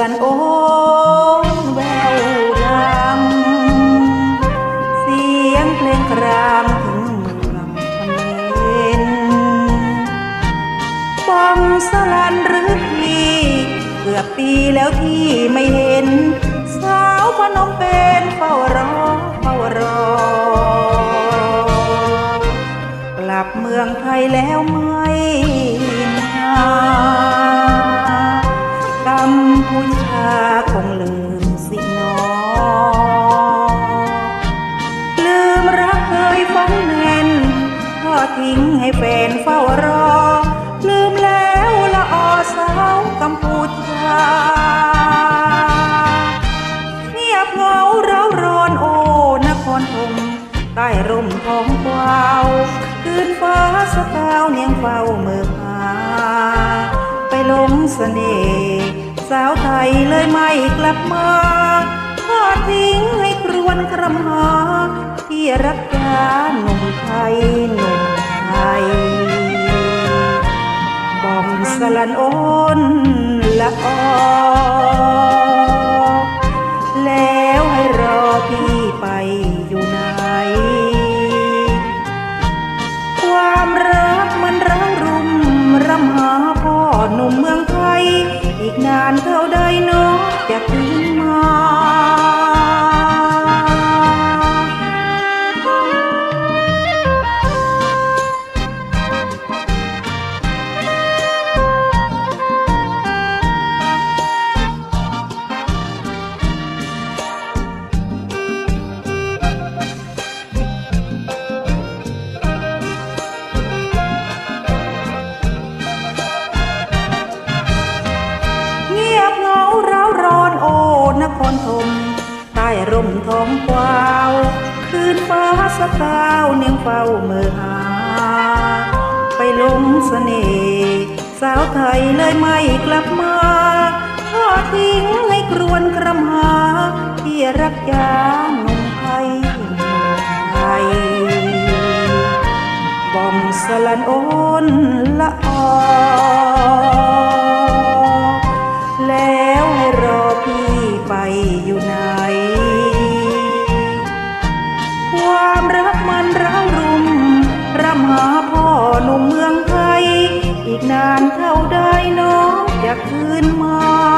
ลันโอนแววดัง เสียงเพลงครางถึงเมืองพเนินบองสลันหรือพี่เกือบปีแล้วที่ไม่เห็น สาวพนมเป็นเฝ้ารอเฝ้ารอ กลับเมืองไทยแล้วไม่ม งลืมสิหนอลืมรักเคยฝังแน่นทอดทิ้งให้แฟนเฝ้ารอ ลืมแล้วละออสาวกัมพูชาเงียบเงาเร้าร้อนโอนครธมใต้ร่มทองกวาวคืนฟ้าสะเทาวเนียงเฝ้าเมือหาไปลงเสน่ห์ สาวไทยเลยไม่กลับมาทอดทิ้งให้ครวนครำหา ที่รักยาหนุ่มไทยหนุ่มไทยบอมสลันโอนละออ ร่มท้องกวาว คืนฟ้าสะเทาวเนียงเฝ้าเมื่อหา ไปลงเสน่ห์สาวไทยเลยไม่กลับมาทอดทิ้งให้ครวนครำหา ที่รักยาหนุ่มไทยหนุ่มไทยบอมสลันโอนละออ นุ่มเมืองไทยอีกนานเท่าใดน้องจะคืนมา